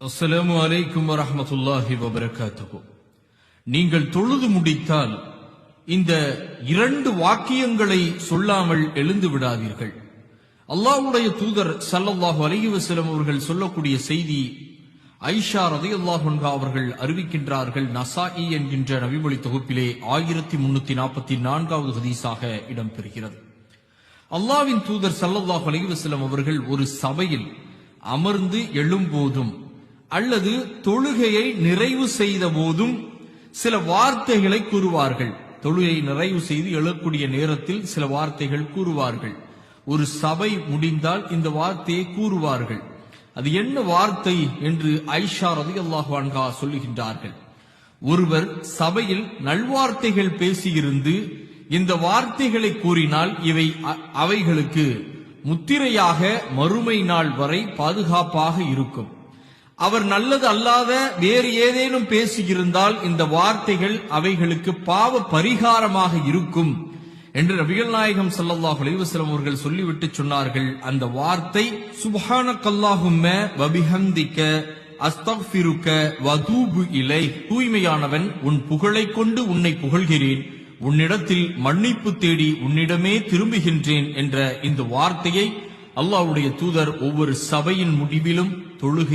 அஸ்ஸலாமு அலைக்கும் வரஹ்மத்துல்லாஹி வபரகாத்துஹு. நீங்கள் தொழுது முடித்தால் இந்த இரண்டு வாக்கியங்களை சொல்லாமல் எழுந்து விடாதீர்கள். அல்லாஹ்வுடைய தூதர் சல்லல்லாஹு அலஹி வசலம் அவர்கள் சொல்லக்கூடிய செய்தி ஐஷா ரலியல்லாஹு அவர்கள் அறிவிக்கின்றார்கள் நசாஇ என்கின்ற நவிமொழி தொகுப்பிலே ஆயிரத்தி முன்னூத்தி நாற்பத்தி நான்காவது ஹதீஸாக இடம்பெறுகிறது. அல்லாவின் தூதர் சல்லல்லாஹு அலஹி வசலம் அவர்கள் ஒரு சபையில் அமர்ந்து எழும்போதும் அல்லது தொழுகையை நிறைவு செய்த போதும் சில வார்த்தைகளை கூறுவார்கள். தொழுகையை நிறைவு செய்து எழக்கூடிய நேரத்தில் சில வார்த்தைகள் கூறுவார்கள். ஒரு சபை முடிந்தால் இந்த வார்த்தையை கூறுவார்கள். அது என்ன வார்த்தை என்று ஐஷா ரதி அல்லாஹான்கா சொல்லுகின்றார்கள். ஒருவர் சபையில் நல்வார்த்தைகள் பேசியிருந்து இந்த வார்த்தைகளை கூறினால் இவை அ- அவைகளுக்கு முத்திரையாக மறுமை நாள் வரை பாதுகாப்பாக இருக்கும். அவர் நல்லது அல்லாத வேறு ஏதேனும் பேசியிருந்தால் இந்த வார்த்தைகள் அவைகளுக்கு பாவ பரிகாரமாக இருக்கும் என்று நபிகள் நாயகம் சல்லாஹ் அலிவசலம் அவர்கள் சொல்லிவிட்டு சொன்னார்கள். அந்த வார்த்தை சுப்ஹானக்கல்லாஹும்ம வபிஹம்திக்க அஸ்தக்ஃபிருக்க வதூபு இலை. தூய்மையானவன் உன் புகழை கொண்டு உன்னை புகழ்கிறேன். உன்னிடத்தில் மன்னிப்பு தேடி உன்னிடமே திரும்புகின்றேன் என்ற இந்த வார்த்தையை அல்லாஹ்வுடைய தூதர் ஒவ்வொரு சபையின் முடிவிலும் தொழுகை